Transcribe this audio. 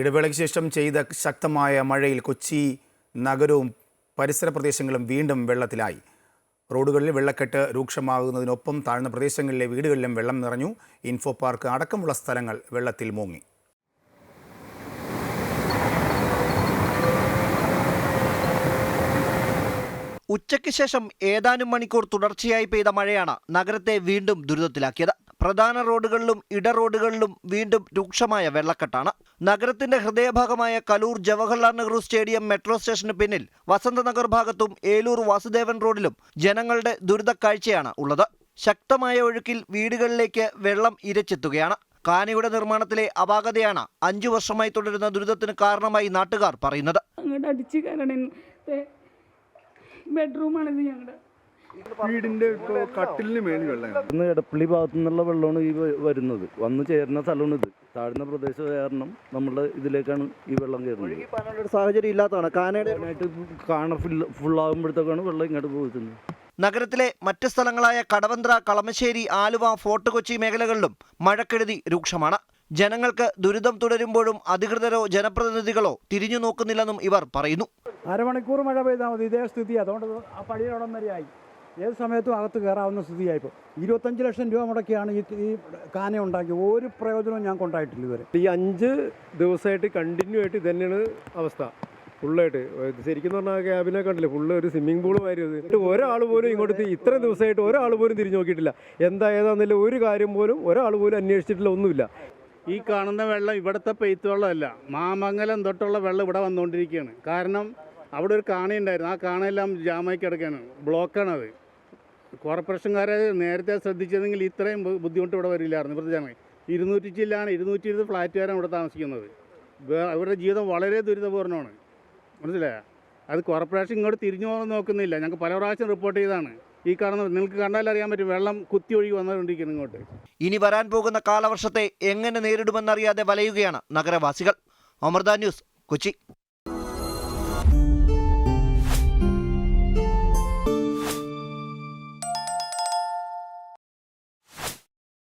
ഇടവേളയ്ക്ക് ശേഷം ചെയ്ത ശക്തമായ മഴയിൽ കൊച്ചി നഗരവും പരിസര പ്രദേശങ്ങളും വീണ്ടും വെള്ളത്തിലായി. റോഡുകളിൽ വെള്ളക്കെട്ട് രൂക്ഷമാകുന്നതിനൊപ്പം താഴ്ന്ന പ്രദേശങ്ങളിലെ വീടുകളിലും വെള്ളം നിറഞ്ഞു. ഇൻഫോ പാർക്ക് അടക്കമുള്ള സ്ഥലങ്ങൾ വെള്ളത്തിൽ മുങ്ങി. ഉച്ചയ്ക്ക് ശേഷം ഏതാനും മണിക്കൂർ തുടർച്ചയായി പെയ്ത മഴയാണ് നഗരത്തെ വീണ്ടും ദുരിതത്തിലാക്കിയത്. പ്രധാന റോഡുകളിലും ഇട റോഡുകളിലും വീണ്ടും രൂക്ഷമായ വെള്ളക്കെട്ടാണ്. നഗരത്തിന്റെ ഹൃദയഭാഗമായ കലൂർ ജവഹർലാൽ നെഹ്റു സ്റ്റേഡിയം മെട്രോ സ്റ്റേഷന് പിന്നിൽ വസന്തനഗർ ഭാഗത്തും ഏലൂർ വാസുദേവൻ റോഡിലും ജനങ്ങളുടെ ദുരിത കാഴ്ചയാണ് ഉള്ളത്. ശക്തമായ ഒഴുക്കിൽ വീടുകളിലേക്ക് വെള്ളം ഇരച്ചെത്തുകയാണ്. കാനയുടെ നിർമ്മാണത്തിലെ അപാകതയാണ് അഞ്ചു വർഷമായി തുടരുന്ന ദുരിതത്തിന് കാരണമായി നാട്ടുകാർ പറയുന്നത്. ബെഡ്റൂമാണിത് ഞങ്ങളുടെ വീടിന്റെ ഇപ്പോൾ കട്ടിലിന് മേലിൽ വെള്ളം എടപ്പള്ളി ഭാഗത്തു നിന്നുള്ള വെള്ളമാണ് ഈ വരുന്നത്. വന്നു ചേരുന്ന സ്ഥലമാണ് ഇത്. താഴ്ന്ന പ്രദേശം കാരണം നമ്മുടെ ഇതിലേക്കാണ് ഈ വെള്ളം കയറുന്നത്. ഒരു സാഹചര്യം ഇല്ലാത്തതാണ്. കാനായിട്ട് കാണ ഫുൾ ഫുള്ളാകുമ്പോഴത്തേക്കാണ് വെള്ളം ഇങ്ങോട്ട് പോകുന്നത്. നഗരത്തിലെ മറ്റ് സ്ഥലങ്ങളായ കടവന്ത്ര കളമശ്ശേരി ആലുവ ഫോർട്ട് കൊച്ചി മേഖലകളിലും മഴക്കെടുതി രൂക്ഷമാണ്. ജനങ്ങൾക്ക് ദുരിതം തുടരുമ്പോഴും അധികൃതരോ ജനപ്രതിനിധികളോ തിരിഞ്ഞു നോക്കുന്നില്ലെന്നും ഇവർ പറയുന്നു. അരമണിക്കൂർ മഴ പെയ്താൽ മതി. ഇതേ സ്ഥിതി. അതുകൊണ്ട് ആ പള്ളിയിലോടം വരെയായി. ഏത് സമയത്തും അകത്ത് കയറാവുന്ന സ്ഥിതിയായിപ്പോൾ ഇരുപത്തഞ്ച് ലക്ഷം രൂപ മുടക്കിയാണ് ഈ ഈ കാന ഉണ്ടാക്കി. ഒരു പ്രയോജനവും ഞാൻ കൊണ്ടായിട്ടില്ല ഇതുവരെ. ഈ അഞ്ച് ദിവസമായിട്ട് കണ്ടിന്യൂ ആയിട്ട് ഇതന്നെയാണ് തന്നെയാണ് അവസ്ഥ. ഫുള്ളായിട്ട്. ശരിക്കും പറഞ്ഞാൽ ക്യാബിനെ കണ്ടില്ല? ഫുള്ള് ഒരു സ്വിമ്മിംഗ് പൂൾ മാതിരി ഒരാൾ പോലും ഇങ്ങോട്ട് ഇത്രയും ദിവസമായിട്ട് ഒരാൾ പോലും തിരിഞ്ഞു നോക്കിയിട്ടില്ല. എന്താ ഏതാന്നില്ല ഒരു കാര്യം പോലും ഒരാൾ പോലും അന്വേഷിച്ചിട്ടില്ല ഒന്നുമില്ല. ഈ കാണുന്ന വെള്ളം ഇവിടുത്തെ പെയ്ത്ത് വെള്ളമല്ല. മാമംഗലം തൊട്ടുള്ള വെള്ളം ഇവിടെ വന്നുകൊണ്ടിരിക്കുകയാണ്. കാരണം അവിടെ ഒരു കാണയുണ്ടായിരുന്നു ആ കാണയെല്ലാം ജാമായി കിടക്കുകയാണ്. ബ്ലോക്കാണത് കോർപ്പറേഷൻകാരെ നേരത്തെ ശ്രദ്ധിച്ചതെങ്കിൽ ഇത്രയും ബുദ്ധിമുട്ട് ഇവിടെ വരില്ലായിരുന്നു. ഇവിടുത്തെ ജനങ്ങൾ. ഇരുന്നൂറ്റി ചില്ലാണ് ഇരുന്നൂറ്റി ഇരുപത് ഫ്ലാറ്റുകാരാണ് ഇവിടെ താമസിക്കുന്നത്. അവരുടെ ജീവിതം വളരെ ദുരിതപൂർണമാണ് മനസ്സിലായോ? അത് കോർപ്പറേഷൻ ഇങ്ങോട്ട് തിരിഞ്ഞു പോകാൻ നോക്കുന്നില്ല. ഞങ്ങൾക്ക് പല പ്രാവശ്യം റിപ്പോർട്ട് ചെയ്താണ് ഈ കാണുന്ന നിങ്ങൾക്ക് കണ്ടാൽ അറിയാൻ പറ്റും വെള്ളം കുത്തി ഒഴുകി വന്നുകൊണ്ടിരിക്കുന്നു ഇങ്ങോട്ട്. ഇനി വരാൻ പോകുന്ന കാലവർഷത്തെ എങ്ങനെ നേരിടുമെന്നറിയാതെ വലയുകയാണ് നഗരവാസികൾ. അമൃത ന്യൂസ് കൊച്ചി.